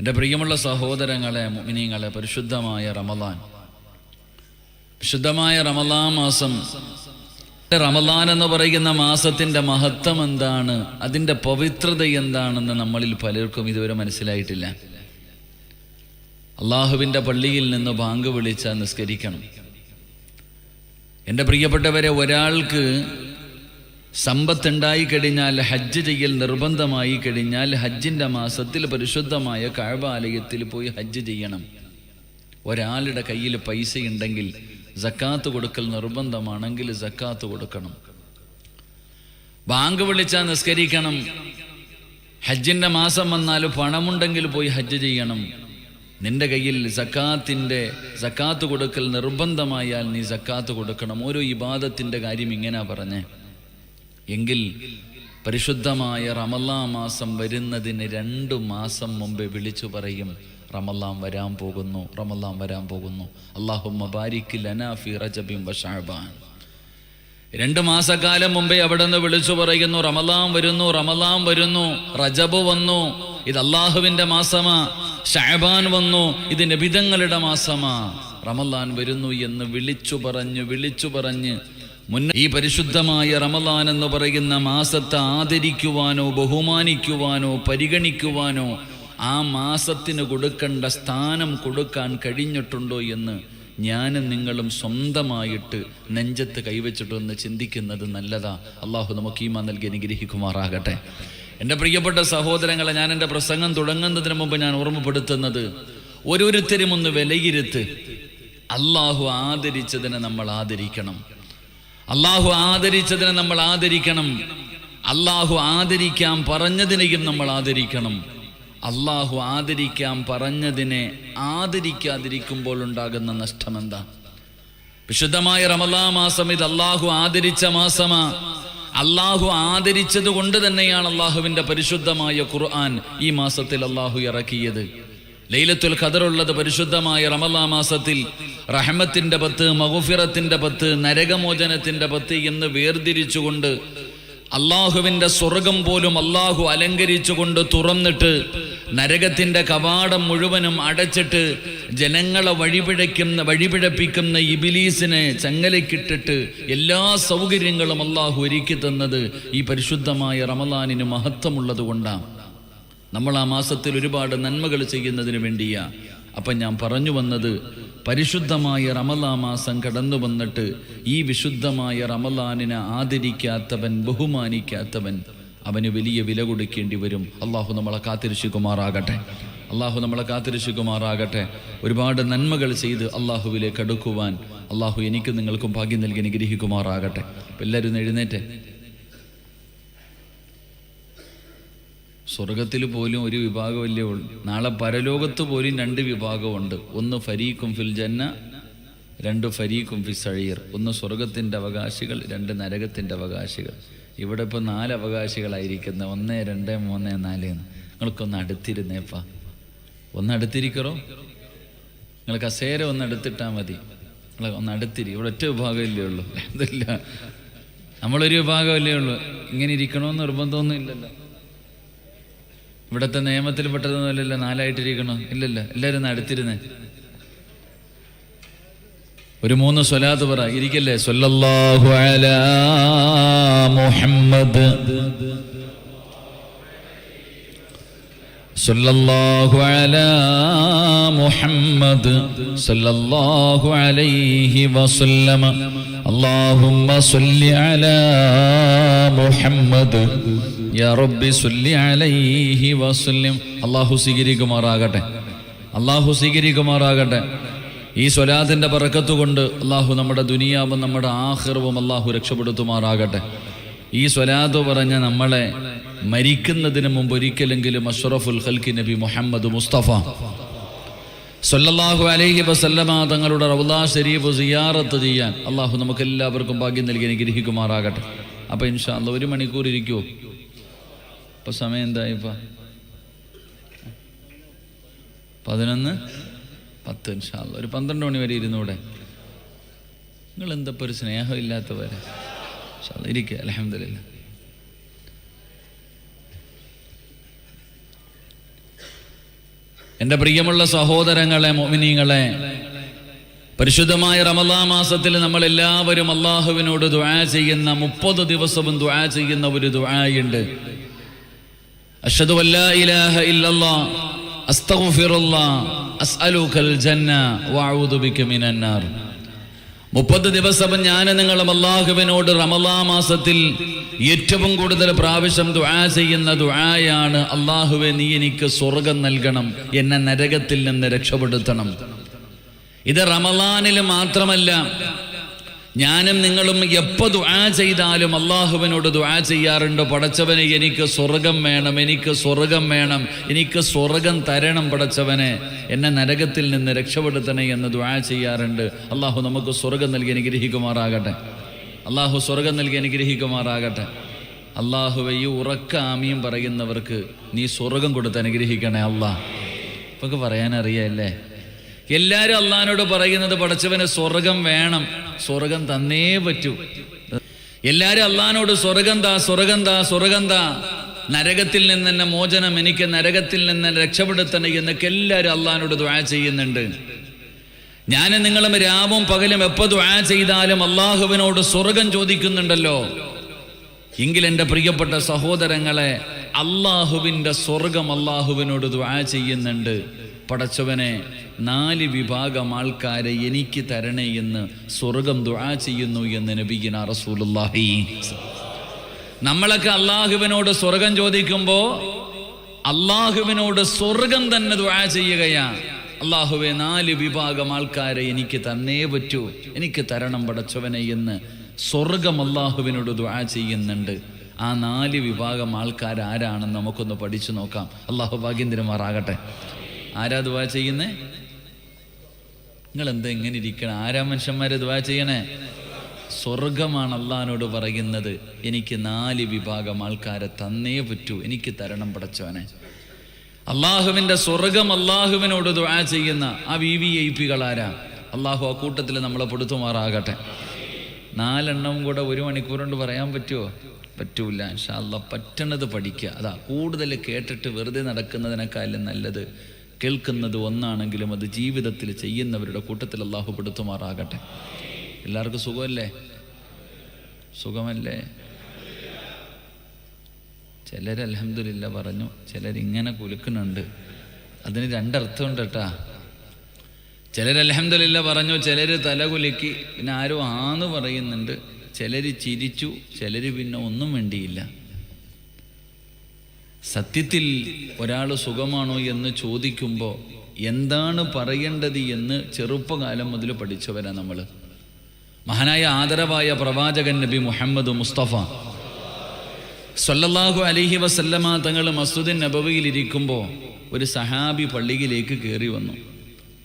എന്റെ പ്രിയമുള്ള സഹോദരങ്ങളെ മുമിനിങ്ങളെ പരിശുദ്ധമായ റമലാൻ വിശുദ്ധമായ റമലാൻ മാസം റമലാൻ എന്ന് പറയുന്ന മാസത്തിന്റെ മഹത്വം എന്താണ്? അതിന്റെ പവിത്രത എന്താണെന്ന് നമ്മളിൽ പലർക്കും ഇതുവരെ മനസ്സിലായിട്ടില്ല. അള്ളാഹുവിന്റെ പള്ളിയിൽ നിന്ന് ബാങ്ക് വിളിച്ച നിസ്കരിക്കണം. എന്റെ പ്രിയപ്പെട്ടവരെ ഒരാൾക്ക് സമ്പത്തുണ്ടായി കഴിഞ്ഞാൽ ഹജ്ജ് ചെയ്യൽ നിർബന്ധമായി കഴിഞ്ഞാൽ ഹജ്ജിന്റെ മാസത്തിൽ പരിശുദ്ധമായ കഴബാലയത്തിൽ പോയി ഹജ്ജ് ചെയ്യണം. ഒരാളുടെ കയ്യിൽ പൈസ ഉണ്ടെങ്കിൽ ജക്കാത്ത് കൊടുക്കൽ നിർബന്ധമാണെങ്കിൽ ജക്കാത്ത് കൊടുക്കണം. ബാങ്ക് വിളിച്ചാൽ നിസ്കരിക്കണം. ഹജ്ജിന്റെ മാസം വന്നാൽ പണമുണ്ടെങ്കിൽ പോയി ഹജ്ജ് ചെയ്യണം. നിന്റെ കയ്യിൽ സക്കാത്തിന്റെ സക്കാത്ത് കൊടുക്കൽ നിർബന്ധമായാൽ നീ സക്കാത്ത് കൊടുക്കണം. ഓരോ ഇബാദത്തിന്റെ കാര്യം ഇങ്ങനെ പറഞ്ഞേ. എങ്കിൽ പരിശുദ്ധമായ റമല്ലാ മാസം വരുന്നതിന് രണ്ട് മാസം മുമ്പേ വിളിച്ചു പറയും റമല്ലാം വരാൻ പോകുന്നു റമല്ലാം വരാൻ പോകുന്നു. അള്ളാഹു മബാരിക്ക് ലനാഫി റജബിം വഷാബാൻ രണ്ട് മാസക്കാലം മുമ്പേ അവിടെ നിന്ന് വിളിച്ചു പറയുന്നു റമലാം വരുന്നു റമലാം വരുന്നു റജബ് വന്നു. ഇത് അള്ളാഹുവിന്റെ മാസമാ ഷാബാൻ വന്നു. ഇത് നബിതങ്ങളുടെ മാസമാ. റമലാൻ വരുന്നു എന്ന് വിളിച്ചു പറഞ്ഞ് വിളിച്ചു പറഞ്ഞ് ഈ പരിശുദ്ധമായ റമദാൻ എന്ന് പറയുന്ന മാസത്തെ ആദരിക്കുവാനോ ബഹുമാനിക്കുവാനോ പരിഗണിക്കുവാനോ ആ മാസത്തിന് കൊടുക്കേണ്ട സ്ഥാനം കൊടുക്കാൻ കഴിഞ്ഞിട്ടുണ്ടോ എന്ന് ഞാനും നിങ്ങളും സ്വന്തമായിട്ട് നെഞ്ചത്ത് കൈവച്ചിട്ടൊന്ന് ചിന്തിക്കുന്നത് നല്ലതാ. അള്ളാഹു നമുക്ക് ഈമാ നൽകി അനുഗ്രഹിക്കുമാറാകട്ടെ. എന്റെ പ്രിയപ്പെട്ട സഹോദരങ്ങളെ ഞാൻ എന്റെ പ്രസംഗം തുടങ്ങുന്നതിന് മുമ്പ് ഞാൻ ഓർമ്മപ്പെടുത്തുന്നത് ഓരോരുത്തരും ഒന്ന് വിലയിരുത്ത്. അള്ളാഹു ആദരിച്ചതിനെ നമ്മൾ ആദരിക്കണം. അള്ളാഹു ആദരിച്ചതിനെ നമ്മൾ ആദരിക്കണം. അള്ളാഹു ആദരിക്കാൻ പറഞ്ഞതിനെയും നമ്മൾ ആദരിക്കണം. അള്ളാഹു ആദരിക്കാൻ പറഞ്ഞതിനെ ആദരിക്കാതിരിക്കുമ്പോൾ ഉണ്ടാകുന്ന നഷ്ടം എന്താ വിശുദ്ധമായ റമലാ മാസം ഇത് അള്ളാഹു ആദരിച്ച മാസമാ. അള്ളാഹു ആദരിച്ചത് കൊണ്ട് തന്നെയാണ് അള്ളാഹുവിന്റെ പരിശുദ്ധമായ ഖുർആൻ ഈ മാസത്തിൽ അള്ളാഹു ഇറക്കിയത്. ലൈലത്തുൽ ഖദറുള്ളത് പരിശുദ്ധമായ റമലാ മാസത്തിൽ റഹമത്തിന്റെ പത്ത് മഹുഫിറത്തിന്റെ പത്ത് നരകമോചനത്തിന്റെ പത്ത് എന്ന് വേർതിരിച്ചുകൊണ്ട് അള്ളാഹുവിന്റെ സ്വർഗം പോലും അള്ളാഹു അലങ്കരിച്ചുകൊണ്ട് തുറന്നിട്ട് നരകത്തിന്റെ കവാടം മുഴുവനും അടച്ചിട്ട് ജനങ്ങളെ വഴിപിഴയ്ക്കുന്ന വഴിപിഴപ്പിക്കുന്ന ഇബിലീസിനെ ചങ്ങലക്കിട്ടിട്ട് എല്ലാ സൗകര്യങ്ങളും അള്ളാഹു ഒരുക്കി തന്നത് ഈ പരിശുദ്ധമായ റമലാനിന് മഹത്വമുള്ളത് കൊണ്ടാണ് നമ്മൾ ആ മാസത്തിൽ ഒരുപാട് നന്മകൾ ചെയ്യുന്നതിന് വേണ്ടിയാ. അപ്പം ഞാൻ പറഞ്ഞു വന്നത് പരിശുദ്ധമായ റമലാ മാസം കടന്നു വന്നിട്ട് ഈ വിശുദ്ധമായ റമലാനിനെ ആദരിക്കാത്തവൻ ബഹുമാനിക്കാത്തവൻ അവന് വലിയ വില കൊടുക്കേണ്ടി വരും. അള്ളാഹു നമ്മളെ കാത്തിരിശുകുമാറാകട്ടെ അള്ളാഹു നമ്മളെ കാത്തിരിശുകുമാറാകട്ടെ ഒരുപാട് നന്മകൾ ചെയ്ത് അള്ളാഹുവിലേക്ക് അടുക്കുവാൻ അള്ളാഹു എനിക്ക് നിങ്ങൾക്കും ഭാഗ്യം നൽകി അനുഗ്രഹിക്കുമാറാകട്ടെ. എല്ലാവരും എഴുന്നേറ്റേ. സ്വർഗത്തിൽ പോലും ഒരു വിഭാഗമല്ലേ ഉള്ളൂ. നാളെ പരലോകത്ത് പോലും രണ്ട് വിഭാഗമുണ്ട്. ഒന്ന് ഫരീഖും ഫിൽ ജന്ന രണ്ട് ഫരീഖും ഫി സഴീർ. ഒന്ന് സ്വർഗത്തിന്റെ അവകാശികൾ രണ്ട് നരകത്തിന്റെ അവകാശികൾ. ഇവിടെ ഇപ്പോൾ നാല് അവകാശികളായിരിക്കുന്ന ഒന്ന് രണ്ട് മൂന്ന് നാല് നിങ്ങൾക്കൊന്ന് അടുത്തിരുന്നേപ്പാ. ഒന്ന് അടുത്തിരിക്കറോ? നിങ്ങൾ കസേര ഒന്ന് അടുത്തിട്ടാൽ മതി. നിങ്ങൾ ഒന്ന് അടുത്തിരി. ഇവിടെ ഒറ്റ വിഭാഗമല്ലേ ഉള്ളൂ. എന്തില്ല നമ്മളൊരു വിഭാഗമല്ലേ ഉള്ളൂ. ഇങ്ങനെ ഇരിക്കണമെന്ന് നിർബന്ധമൊന്നും ഇല്ലല്ലോ. ഇവിടുത്തെ നിയമത്തിൽ പെട്ടതൊന്നുമല്ലല്ലോ നാലായിട്ടിരിക്കണോ? ഇല്ലല്ല എല്ലാവരും അടുത്തിരുന്നേ. ഒരു മൂന്ന് സ്വലാത്ത് പറ ഇരിക്കല്ലേ? സൊല്ലാഹു അല മുഹമ്മദ്. സല്ലല്ലാഹു അല മുഹമ്മദ് സല്ലല്ലാഹു അലൈഹി വസല്ലമ. അല്ലാഹുമ്മ സല്ലി അല മുഹമ്മദ്. അള്ളാഹു സ്വീകരിക്കുമാറാകട്ടെ. അള്ളാഹു സ്വീകരിക്കുമാറാകട്ടെ. ഈ സ്വലാത്തിന്റെ പറക്കത്തു കൊണ്ട് അള്ളാഹു നമ്മുടെ ദുനിയാവും നമ്മുടെ ആഹ്റവും അള്ളാഹു രക്ഷപ്പെടുത്തുമാറാകട്ടെ. ഈ സ്വലാത്ത് പറഞ്ഞ നമ്മളെ മരിക്കുന്നതിന് മുമ്പ് ഒരിക്കലെങ്കിലും അഷ്റഫുൽ ഖൽക്കി നബി മുഹമ്മദ് മുസ്തഫ സൊല്ലാഹു അലൈഹി വസല്ലമ തങ്ങളുടെ റൗലാ ശരീഫ് സിയാറത്ത് ചെയ്യാൻ അള്ളാഹു നമുക്ക് എല്ലാവർക്കും ഭാഗ്യം നൽകി അനുഗ്രഹിക്കുമാറാകട്ടെ. അപ്പോൾ ഇൻഷാ അല്ല ഒരു മണിക്കൂർ ഇരിക്കുമോ ഇപ്പൊ സമയം എന്തായി ഇപ്പൊ? പതിനൊന്ന്? പത്ത് നിമിഷം ഒരു പന്ത്രണ്ട് മണി വരെ ഇരുന്നൂടെ? നിങ്ങൾ എന്തപ്പോൾ ഒരു സ്നേഹം ഇല്ലാത്തവരെ ഇരിക്കുക അലഹമില്ല എന്റെ പ്രിയമുള്ള സഹോദരങ്ങളെ മോമിനിങ്ങളെ പരിശുദ്ധമായ റമദാ മാസത്തിൽ നമ്മൾ എല്ലാവരും അള്ളാഹുവിനോട് ദുആ ചെയ്യുന്ന മുപ്പത് ദിവസവും ദുആ ചെയ്യുന്ന ഒരു ദുആയുണ്ട്. അസ്അലുകൽ ജന്ന വഅഊദു ബിക മിനന്നാർ നാർ. മുപ്പത് ദിവസം ഞാൻ നിങ്ങളും അള്ളാഹുവിനോട് റമലാ മാസത്തിൽ ഏറ്റവും കൂടുതൽ പ്രാവശ്യം ദുആ ചെയ്യുന്ന ദുആയാണ് അള്ളാഹുവെ നീ എനിക്ക് സ്വർഗം നൽകണം എന്നെ നരകത്തിൽ നിന്ന് രക്ഷപ്പെടുത്തണം. ഇത് റമലാനിൽ മാത്രമല്ല ഞാനും നിങ്ങളും എപ്പോൾ ദുആ ചെയ്താലും അള്ളാഹുവിനോട് ദുആ ചെയ്യാറുണ്ട്. പടച്ചവനെ എനിക്ക് സ്വർഗം വേണം എനിക്ക് സ്വർഗം വേണം എനിക്ക് സ്വർഗം തരണം പടച്ചവനെ. എന്നെ നരകത്തിൽ നിന്ന് രക്ഷപ്പെടുത്തണേ എന്ന് ദുആ ചെയ്യാറുണ്ട്. അള്ളാഹു നമുക്ക് സ്വർഗം നൽകി അനുഗ്രഹിക്കുമാറാകട്ടെ. അള്ളാഹു സ്വർഗം നൽകി അനുഗ്രഹിക്കുമാറാകട്ടെ. അള്ളാഹുവെ ഈ ഉറക്ക ആമിയും പറയുന്നവർക്ക് നീ സ്വർഗം കൊടുത്ത് അനുഗ്രഹിക്കണേ അള്ളാഹ് ഇപ്പൊക്കെ പറയാനറിയല്ലേ എല്ലാവരും അള്ളഹാനോട് പറയുന്നത് പടച്ചവന് സ്വർഗം വേണം. സ്വർഗം തന്നേ പറ്റൂ. എല്ലാരും അള്ളഹാനോട് സ്വർഗം താ സ്വർഗം താ സ്വർഗം താ നരകത്തിൽ നിന്ന് തന്നെ മോചനം എനിക്ക് നരകത്തിൽ നിന്ന് രക്ഷപ്പെടുത്തണം എന്നൊക്കെ എല്ലാവരും അള്ളഹാനോട് ദ്വാ ചെയ്യുന്നുണ്ട്. ഞാൻ നിങ്ങളും രാവും പകലും എപ്പോൾ ദ്വാ ചെയ്താലും അള്ളാഹുവിനോട് സ്വർഗം ചോദിക്കുന്നുണ്ടല്ലോ. എങ്കിൽ എന്റെ പ്രിയപ്പെട്ട സഹോദരങ്ങളെ അള്ളാഹുവിന്റെ സ്വർഗം അള്ളാഹുവിനോട് ദ്വാ ചെയ്യുന്നുണ്ട്. പടച്ചവനെ നാല് വിഭാഗം ആൾക്കാരെ എനിക്ക് തരണേ എന്ന് സ്വർഗം ദുആ ചെയ്യുന്നു എന്ന് നബിഗിന റസൂലുല്ലാഹി നമ്മളൊക്കെ അള്ളാഹുവിനോട് സ്വർഗം ചോദിക്കുമ്പോൾ അള്ളാഹുവിനോട് സ്വർഗം തന്നെ ദുഴ ചെയ്യുകയാണ് അള്ളാഹുവെ നാല് വിഭാഗം ആൾക്കാരെ എനിക്ക് തന്നേ പറ്റൂ. എനിക്ക് തരണം പടച്ചവനെ എന്ന് സ്വർഗം അള്ളാഹുവിനോട് ദുഴ ചെയ്യുന്നുണ്ട്. ആ നാല് വിഭാഗം ആൾക്കാർ ആരാണെന്ന് നമുക്കൊന്ന് പഠിച്ചു നോക്കാം. അള്ളാഹു ഭാഗ്യന്തിരമാറാകട്ടെ ആരാ ദുവാ ചെയ്യുന്നേ? നിങ്ങൾ എന്താ ഇങ്ങനെ ഇരിക്കണം? ആരാ മനുഷ്യന്മാരെ ദ്വാ ചെയ്യണേ? സ്വർഗമാണ് അള്ളഹാനോട് പറയുന്നത്. എനിക്ക് നാല് വിഭാഗം ആൾക്കാരെ തന്നേ പറ്റൂ. എനിക്ക് തരണം പടച്ചവനെ. അള്ളാഹുവിന്റെ സ്വർഗം അള്ളാഹുവിനോട് ദ്വാ ചെയ്യുന്ന ആ വി വി ഐ പികൾ ആരാ? അള്ളാഹു ആ കൂട്ടത്തിൽ നമ്മളെ പൊടുത്തുമാറാകട്ടെ. നാലെണ്ണവും കൂടെ ഒരു മണിക്കൂർ കൊണ്ട് പറയാൻ പറ്റുമോ പറ്റൂല. പറ്റണത് പഠിക്കുക അതാ കൂടുതൽ കേട്ടിട്ട് വെറുതെ നടക്കുന്നതിനേക്കാളും നല്ലത് കേൾക്കുന്നത് ഒന്നാണെങ്കിലും അത് ജീവിതത്തിൽ ചെയ്യുന്നവരുടെ കൂട്ടത്തിൽ അള്ളാഹു പെടുത്തുമാറാകട്ടെ. എല്ലാവർക്കും സുഖമല്ലേ? സുഖമല്ലേ? ചിലർ അലഹമില്ല പറഞ്ഞു ചിലരിങ്ങനെ കുലുക്കുന്നുണ്ട്. അതിന് രണ്ടർത്ഥമുണ്ട് കേട്ടാ. ചിലർ അലഹമില്ല പറഞ്ഞു ചിലർ തല കുലുക്കി. പിന്നെ ആരും ആന്ന് പറയുന്നുണ്ട്. ചിലർ ചിരിച്ചു ചിലർ പിന്നെ ഒന്നും വേണ്ടിയില്ല സത്യത്തിൽ ഒരാൾ സുഖമാണോ എന്ന് ചോദിക്കുമ്പോൾ എന്താണ് പറയേണ്ടത് എന്ന് ചെറുപ്പകാലം മുതൽ പഠിച്ചവരാ നമ്മൾ മഹാനായ ആദരവായ പ്രവാചകൻ നബി മുഹമ്മദ് മുസ്തഫ. സല്ലല്ലാഹു അലഹി വസല്ലമ തങ്ങൾ മസ്തുദിൻ നബവിയിലിരിക്കുമ്പോൾ ഒരു സഹാബി പള്ളിയിലേക്ക് കയറി വന്നു.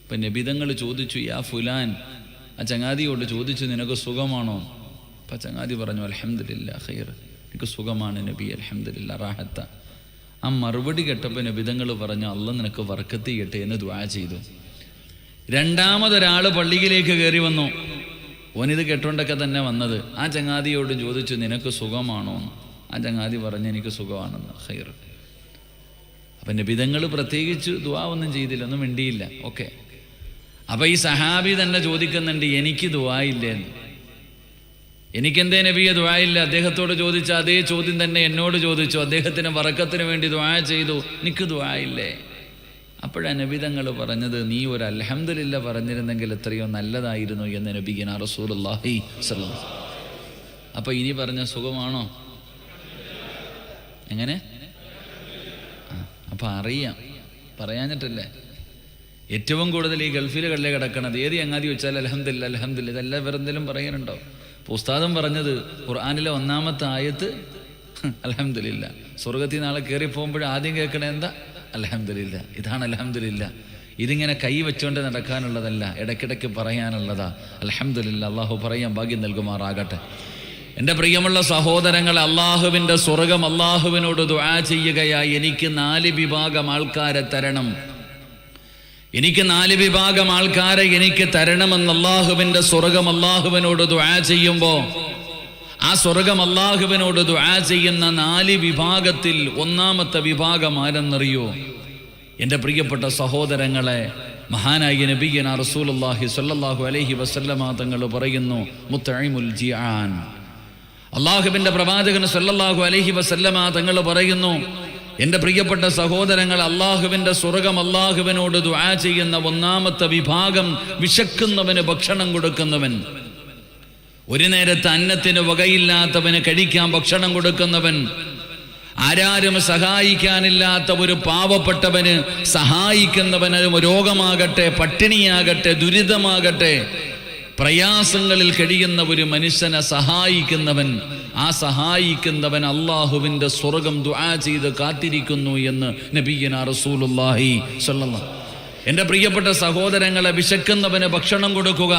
അപ്പം നബിതങ്ങൾ ചോദിച്ചു യാ ഫുലാൻ ആ ചങ്ങാതിയോട് ചോദിച്ചു നിനക്ക് സുഖമാണോ? അപ്പം ചങ്ങാതി പറഞ്ഞു അലഹമില്ല ഖൈർ. എനിക്ക് സുഖമാണ് നബി അലഹമില്ല റാഹത്ത. ആ മറുപടി കേട്ടപ്പോൾ നബിതങ്ങൾ പറഞ്ഞു അല്ല നിനക്ക് വർക്കത്ത് ചെയ്യട്ടെ എന്ന് ദ്വാ ചെയ്തു. രണ്ടാമതൊരാൾ പള്ളിയിലേക്ക് കയറി വന്നു. ഓനിത് കെട്ടോണ്ടൊക്കെ തന്നെ വന്നത്. ആ ചങ്ങാതിയോട് ചോദിച്ചു നിനക്ക് സുഖമാണോ? എന്ന്. ആ ചങ്ങാതി പറഞ്ഞു എനിക്ക് സുഖമാണെന്ന്. ഹൈർ അപ്പം നബിതങ്ങൾ പ്രത്യേകിച്ച് ദുവാ ഒന്നും ചെയ്തില്ല ഒന്നും മിണ്ടിയില്ല. ഓക്കെ. അപ്പം ഈ സഹാബി തന്നെ ചോദിക്കുന്നുണ്ട് എനിക്ക് ദുവാ ഇല്ലേന്ന് എനിക്കെന്തേ നബിയെ ദുആയില്ല അദ്ദേഹത്തോട് ചോദിച്ച അതേ ചോദ്യം തന്നെ എന്നോട് ചോദിച്ചു. അദ്ദേഹത്തിന് വറക്കത്തിന് വേണ്ടി ദ്വായ ചെയ്തു. എനിക്ക് ദ്വായില്ലേ അപ്പോഴാണ് നബിതങ്ങൾ പറഞ്ഞത് നീ ഒരു അലഹമില്ല പറഞ്ഞിരുന്നെങ്കിൽ എത്രയോ നല്ലതായിരുന്നു എന്ന് നബിഗിന റസൂലി അപ്പോൾ ഇനി പറഞ്ഞ സുഖമാണോ? എങ്ങനെ? അപ്പം അറിയാം. പറയാഞ്ഞിട്ടല്ലേ? ഏറ്റവും കൂടുതൽ ഈ ഗൾഫിലുകളിലെ കിടക്കണത്. ഏത് എങ്ങാതി വെച്ചാൽ അലഹമില്ല അലഹമില്ല ഇതെല്ലാം വേറെന്തെങ്കിലും പറയാനുണ്ടോ? ഉസ്താദം പറഞ്ഞത് ഖുർആാനിലെ ഒന്നാമത്തെ ആയത്ത് അലഹമില്ല സ്വർഗത്തിൽ നാളെ കയറി പോകുമ്പോൾ ആദ്യം കേൾക്കണേ എന്താ? അലഹമില്ല ഇതാണ് അലഹമില്ല ഇതിങ്ങനെ കൈ വെച്ചുകൊണ്ട് നടക്കാനുള്ളതല്ല ഇടയ്ക്കിടയ്ക്ക് പറയാനുള്ളതാ. അലഹമില്ല അള്ളാഹു പറയാൻ ഭാഗ്യം നൽകുമാറാകട്ടെ. എന്റെ പ്രിയമുള്ള സഹോദരങ്ങൾ അള്ളാഹുവിന്റെ സ്വർഗം അള്ളാഹുവിനോട് ദുആ ചെയ്യുകയായി എനിക്ക് നാല് വിഭാഗം ആൾക്കാരെ തരണം. എനിക്ക് നാല് വിഭാഗം ആൾക്കാരെ എനിക്ക് തരണമെന്ന് അള്ളാഹുവിന്റെ സ്വർഗം അള്ളാഹുവിനോട് ദുആ ചെയ്യുമ്പോൾ ആ സ്വർഗം അള്ളാഹുവിനോട് ദുആ ചെയ്യുന്ന നാല് വിഭാഗത്തിൽ ഒന്നാമത്തെ വിഭാഗം ആരെന്നറിയോ? എന്റെ പ്രിയപ്പെട്ട സഹോദരങ്ങളെ മഹാനായ നബിയന റസൂലുള്ളാഹി സ്വല്ലല്ലാഹു അലൈഹി വസല്ലമ തങ്ങൾ പറയുന്നു മുത്തഴിമുൽ ജിആൻ. അള്ളാഹുവിന്റെ പ്രവാചകൻ സല്ലല്ലാഹു അലൈഹി വസല്ലമ തങ്ങൾ പറയുന്നു എന്റെ പ്രിയപ്പെട്ട സഹോദരങ്ങൾ അള്ളാഹുവിന്റെ സ്വർഗം അള്ളാഹുവിനോട് ദ്വാ ചെയ്യുന്ന ഒന്നാമത്തെ വിഭാഗം വിശക്കുന്നവന് ഭക്ഷണം കൊടുക്കുന്നവൻ. ഒരു നേരത്തെ അന്നത്തിന് വകയില്ലാത്തവന് കഴിക്കാൻ ഭക്ഷണം കൊടുക്കുന്നവൻ. ആരാരും സഹായിക്കാനില്ലാത്ത ഒരു പാവപ്പെട്ടവന് സഹായിക്കുന്നവന് രോഗമാകട്ടെ പട്ടിണിയാകട്ടെ ദുരിതമാകട്ടെ പ്രയാസങ്ങളിൽ കഴിയുന്ന ഒരു മനുഷ്യനെ സഹായിക്കുന്നവൻ ആ സഹായിക്കുന്നവൻ അള്ളാഹുവിന്റെ സ്വർഗം ദുആ ചെയ്ത് കാത്തിരിക്കുന്നു എന്ന് നബീന റസൂലുല്ലാഹി സ്വല്ലല്ലാഹു എന്റെ പ്രിയപ്പെട്ട സഹോദരങ്ങളെ വിശക്കുന്നവന് ഭക്ഷണം കൊടുക്കുക.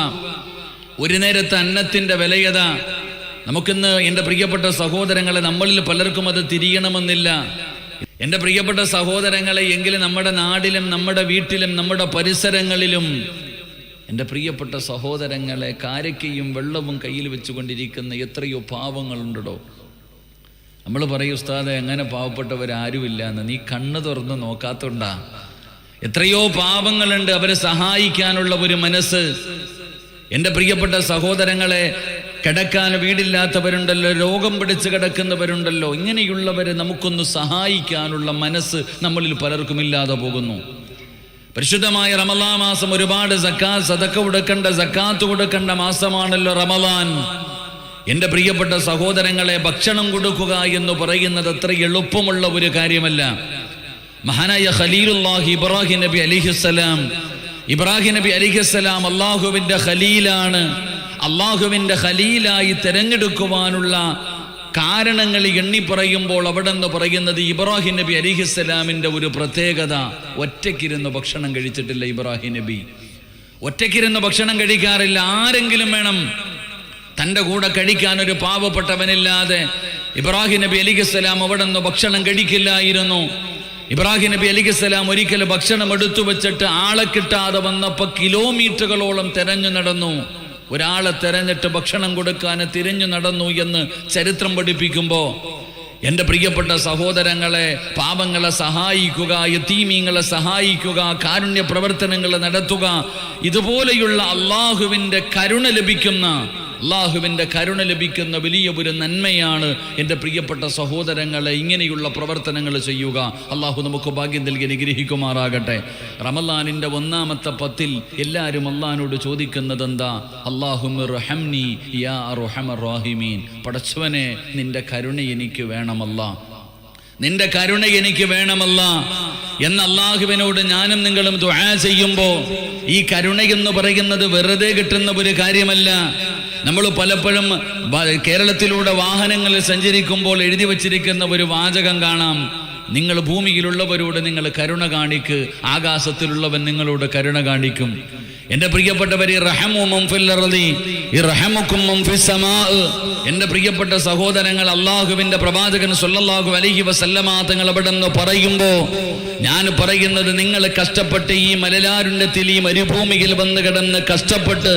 ഒരു നേരത്തെ അന്നത്തിന്റെ വിലയത. നമുക്കിന്ന് എന്റെ പ്രിയപ്പെട്ട സഹോദരങ്ങളെ നമ്മളിൽ പലർക്കും അത് തിരിയണമെന്നില്ല. എന്റെ പ്രിയപ്പെട്ട സഹോദരങ്ങളെ എങ്കിലും നമ്മുടെ നാടിലും നമ്മുടെ വീട്ടിലും നമ്മുടെ പരിസരങ്ങളിലും എന്റെ പ്രിയപ്പെട്ട സഹോദരങ്ങളെ കാരക്കയും വെള്ളവും കയ്യിൽ വെച്ചുകൊണ്ടിരിക്കുന്ന എത്രയോ പാവങ്ങളുണ്ടോ നമ്മൾ പറയും ഉസ്താദെ എങ്ങനെ പാവപ്പെട്ടവരാരുമില്ല എന്ന് നീ കണ്ണ് തുറന്ന് നോക്കാത്തുണ്ടാ. എത്രയോ പാവങ്ങളുണ്ട് അവരെ സഹായിക്കാനുള്ള ഒരു മനസ്സ്. എന്റെ പ്രിയപ്പെട്ട സഹോദരങ്ങളെ കിടക്കാൻ വീടില്ലാത്തവരുണ്ടല്ലോ രോഗം പിടിച്ച് കിടക്കുന്നവരുണ്ടല്ലോ ഇങ്ങനെയുള്ളവരെ നമുക്കൊന്ന് സഹായിക്കാനുള്ള മനസ്സ് നമ്മളിൽ പലർക്കും ഇല്ലാതെ പോകുന്നു. പരിശുദ്ധമായ റമലാ മാസം ഒരുപാട് സക്കാ സതക്ക കൊടുക്കേണ്ട സക്കാത്ത് കൊടുക്കേണ്ട മാസമാണല്ലോ റമലാൻ എന്റെ പ്രിയപ്പെട്ട സഹോദരങ്ങളെ ഭക്ഷണം കൊടുക്കുക എന്ന് പറയുന്നത് അത്ര എളുപ്പമുള്ള ഒരു കാര്യമല്ല. മഹാനായ ഖലീലുല്ലാഹി ഇബ്രാഹിം നബി അലിഹിസ്സലാം ഇബ്രാഹിം നബി അലിഹിസ്സലാം അള്ളാഹുവിന്റെ ഖലീലാണ്. അള്ളാഹുവിന്റെ ഖലീലായി തിരഞ്ഞെടുക്കുവാനുള്ള കാരണങ്ങൾ എണ്ണി പറയുമ്പോൾ അവിടെ നിന്ന് പറയുന്നത് ഇബ്രാഹിം നബി അലിഹിസ്സലാമിന്റെ ഒരു പ്രത്യേകത. ഒറ്റയ്ക്കിരുന്ന് ഭക്ഷണം കഴിച്ചിട്ടില്ല ഇബ്രാഹിം നബി. ഒറ്റയ്ക്കിരുന്ന് ഭക്ഷണം കഴിക്കാറില്ല. ആരെങ്കിലും വേണം തന്റെ കൂടെ കഴിക്കാൻ ഒരു പാവപ്പെട്ടവനില്ലാതെ. ഇബ്രാഹിം നബി അലിഖിസ്സലാം അവിടെ നിന്ന് ഭക്ഷണം കഴിക്കില്ലായിരുന്നു. ഇബ്രാഹിം നബി അലിഖിസ്സലാം ഒരിക്കൽ ഭക്ഷണം എടുത്തു വെച്ചിട്ട് ആളെ കിട്ടാതെ വന്നപ്പോൾ കിലോമീറ്ററുകളോളം തെരഞ്ഞു നടന്നു. ഒരാളെ തെരഞ്ഞിട്ട് ഭക്ഷണം കൊടുക്കാൻ തിരിഞ്ഞു നടന്നു എന്ന് ചരിത്രം പഠിപ്പിക്കുമ്പോൾ എന്റെ പ്രിയപ്പെട്ട സഹോദരങ്ങളെ പാപങ്ങളെ സഹായിക്കുക യത്തീമീങ്ങളെ സഹായിക്കുക കാരുണ്യ പ്രവർത്തനങ്ങൾ നടത്തുക ഇതുപോലെയുള്ള അള്ളാഹുവിന്റെ കരുണ ലഭിക്കുന്ന അള്ളാഹുവിന്റെ കരുണ ലഭിക്കുന്ന വലിയ ഒരു നന്മയാണ് എന്റെ പ്രിയപ്പെട്ട സഹോദരങ്ങളെ ഇങ്ങനെയുള്ള പ്രവർത്തനങ്ങൾ ചെയ്യുക. അള്ളാഹു നമുക്ക് ഭാഗ്യം നൽകി നിഗ്രഹിക്കുമാറാകട്ടെ റമലാനിന്റെ ഒന്നാമത്തെ പത്തിൽ എല്ലാവരും അള്ളഹാനോട് ചോദിക്കുന്നത് എന്താ? അള്ളാഹുമിർഹംനി യാ പടച്ചവനെ നിന്റെ കരുണ എനിക്ക് വേണമല്ല. നിന്റെ കരുണ എനിക്ക് വേണമല്ല. എന്ന അള്ളാഹുവിനോട് ഞാനും നിങ്ങളും ദുആ ചെയ്യുമ്പോൾ ഈ കരുണ എന്ന് പറയുന്നത് വെറുതെ കിട്ടുന്ന ഒരു കാര്യമല്ല. നമ്മൾ പലപ്പോഴും കേരളത്തിലൂടെ വാഹനങ്ങളിൽ സഞ്ചരിക്കുമ്പോൾ എഴുതി വച്ചിരിക്കുന്ന ഒരു വാചകം കാണാം. നിങ്ങൾ ഭൂമിയിലുള്ളവരോട് നിങ്ങൾ കരുണ കാണിക്ക് ആകാശത്തിലുള്ളവൻ നിങ്ങളോട് കരുണ കാണിക്കും. എന്റെ പ്രിയപ്പെട്ടവരെ എന്റെ പ്രിയപ്പെട്ട സഹോദരങ്ങൾ അള്ളാഹുവിന്റെ പ്രവാചകൻ സൊല്ലാഹു അലഹി വസല്ലമ തങ്ങൾ അവിടെ നിന്ന് പറയുമ്പോൾ ഞാൻ പറയുന്നത് നിങ്ങൾ കഷ്ടപ്പെട്ട് ഈ മലലാരുണ്യത്തിൽ ഈ മരുഭൂമിയിൽ വന്ന് കിടന്ന് കഷ്ടപ്പെട്ട്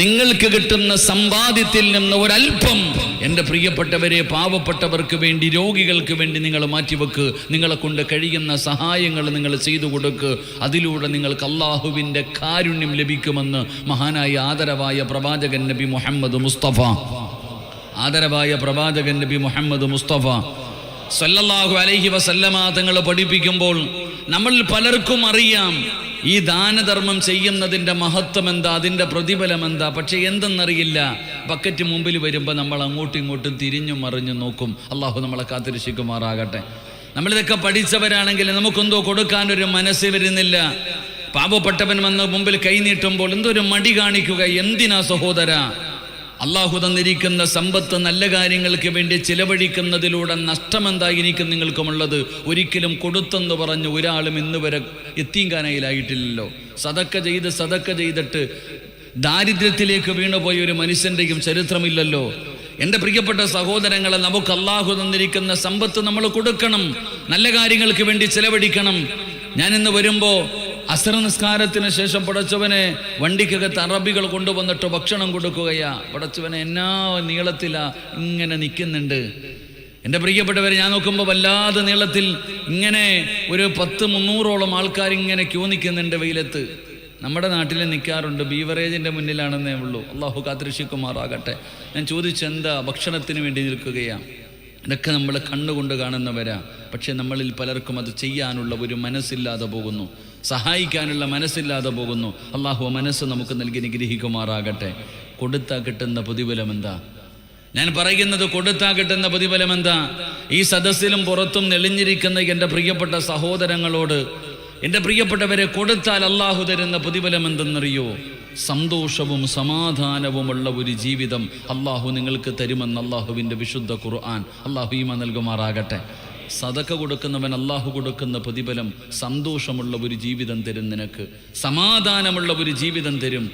നിങ്ങൾക്ക് കിട്ടുന്ന സമ്പാദ്യത്തിൽ നിന്ന് ഒരല്പം എന്റെ പ്രിയപ്പെട്ടവരെ പാവപ്പെട്ടവർക്ക് വേണ്ടി രോഗികൾക്ക് വേണ്ടി നിങ്ങൾ മാറ്റിവെക്ക്. നിങ്ങളെ കൊണ്ട് കഴിയുന്ന സഹായങ്ങൾ നിങ്ങൾ ചെയ്തു കൊടുക്കുക അതിലൂടെ നിങ്ങൾക്ക് അള്ളാഹുവിന്റെ കാരുണ്യം ലഭിക്കുമെന്ന് മഹാനായ ആദരവായ പ്രവാചകൻ നബി മുഹമ്മദ് മുസ്തഫ. ആദരവായ പ്രവാചകൻ നബി മുഹമ്മദ് മുസ്തഫ. സല്ലല്ലാഹു അലൈഹി വസല്ലമ തങ്ങൾ പഠിപ്പിക്കുമ്പോൾ നമ്മൾ പലർക്കും അറിയാം ഈ ദാനധർമ്മം ചെയ്യുന്നതിന്റെ മഹത്വം എന്താ അതിന്റെ പ്രതിഫലം എന്താ. പക്ഷേ എന്തെന്നറിയില്ല. ബക്കറ്റ് മുമ്പിൽ വരുമ്പോൾ നമ്മൾ അങ്ങോട്ടും ഇങ്ങോട്ടും തിരിഞ്ഞും മറിഞ്ഞും നോക്കും. അള്ളാഹു നമ്മളെ കാത്തിരക്ഷിക്കുമാറാകട്ടെ. നമ്മളിതൊക്കെ പഠിച്ചവരാണെങ്കിൽ നമുക്കെന്തോ കൊടുക്കാൻ ഒരു മനസ്സ് വരുന്നില്ല. പാവപ്പെട്ടവൻ വന്ന് മുമ്പിൽ കൈനീട്ടുമ്പോൾ എന്തൊരു മടി കാണിക്കുക. എന്തിനാ സഹോദര? അള്ളാഹു തന്നിരിക്കുന്ന സമ്പത്ത് നല്ല കാര്യങ്ങൾക്ക് വേണ്ടി ചിലവഴിക്കുന്നതിലൂടെ നഷ്ടമെന്തായിരിക്കും നിങ്ങൾക്കുമുള്ളത്? ഒരിക്കലും കൊടുത്തെന്ന് പറഞ്ഞ് ഒരാളും ഇന്ന് വരെ എത്തിങ്കാനയിലായിട്ടില്ലല്ലോ സതക്ക ചെയ്ത് സതക്ക ചെയ്തിട്ട് ദാരിദ്ര്യത്തിലേക്ക് വീണുപോയ ഒരു മനുഷ്യന്റെയും ചരിത്രമില്ലല്ലോ. എന്റെ പ്രിയപ്പെട്ട സഹോദരങ്ങളെ നമുക്ക് അള്ളാഹു തന്നിരിക്കുന്ന സമ്പത്ത് നമ്മൾ കൊടുക്കണം. നല്ല കാര്യങ്ങൾക്ക് വേണ്ടി ചെലവഴിക്കണം. ഞാൻ ഇന്ന് വരുമ്പോൾ അസർ നിസ്കാരത്തിന് ശേഷം പടച്ചവനെ വണ്ടിക്കകത്ത് അറബികൾ കൊണ്ടുവന്നിട്ട് ഭക്ഷണം കൊടുക്കുകയാ. പടച്ചവനെ എന്നാ നീളത്തിലാ ഇങ്ങനെ നിൽക്കുന്നുണ്ട്. എന്റെ പ്രിയപ്പെട്ടവരെ ഞാൻ നോക്കുമ്പോൾ വല്ലാതെ നീളത്തിൽ ഇങ്ങനെ ഒരു പത്ത് മുന്നൂറോളം ആൾക്കാർ ഇങ്ങനെ ക്യൂ നിൽക്കുന്നുണ്ട് വെയിലത്ത്. നമ്മുടെ നാട്ടിൽ നിൽക്കാറുണ്ട്. ബീവറേജിന്റെ മുന്നിലാണെന്നേ ഉള്ളൂ. അള്ളാഹു കാത്തിരക്ഷിക്കുമാറാകട്ടെ. ഞാൻ ചോദിച്ചെന്താ? ഭക്ഷണത്തിന് വേണ്ടി നിൽക്കുകയാണ്. ഇതൊക്കെ നമ്മൾ കണ്ണുകൊണ്ട് കാണുന്നവരാ. പക്ഷെ നമ്മളിൽ പലർക്കും അത് ചെയ്യാനുള്ള ഒരു മനസ്സില്ലാതെ പോകുന്നു. സഹായിക്കാനുള്ള മനസ്സില്ലാതെ പോകുന്നു. അള്ളാഹു മനസ്സ് നമുക്ക് നൽകി നിഗ്രഹിക്കുമാറാകട്ടെ കൊടുത്താൽ കിട്ടുന്ന പ്രതിഫലം എന്താ ഞാൻ പറയുന്നത് കൊടുത്താൽ കിട്ടുന്ന പ്രതിഫലം എന്താ ഈ സദസ്സിലും പുറത്തും നെളിഞ്ഞിരിക്കുന്ന എന്റെ പ്രിയപ്പെട്ട സഹോദരങ്ങളോട് എന്റെ പ്രിയപ്പെട്ടവരെ കൊടുത്താൽ അള്ളാഹു തരുന്ന പ്രതിഫലം എന്തെന്നറിയോ സന്തോഷവും സമാധാനവുമുള്ള ഒരു ജീവിതം അള്ളാഹു നിങ്ങൾക്ക് തരുമെന്ന് അള്ളാഹുവിന്റെ വിശുദ്ധ ഖുർആൻ അള്ളാഹു ഈമ നൽകുമാറാകട്ടെ. സതക്ക കൊടുക്കുന്നവൻ അള്ളാഹു കൊടുക്കുന്ന പ്രതിഫലം സന്തോഷമുള്ള ഒരു ജീവിതം തരും നിനക്ക്. സമാധാനമുള്ള ഒരു ജീവിതം തരും.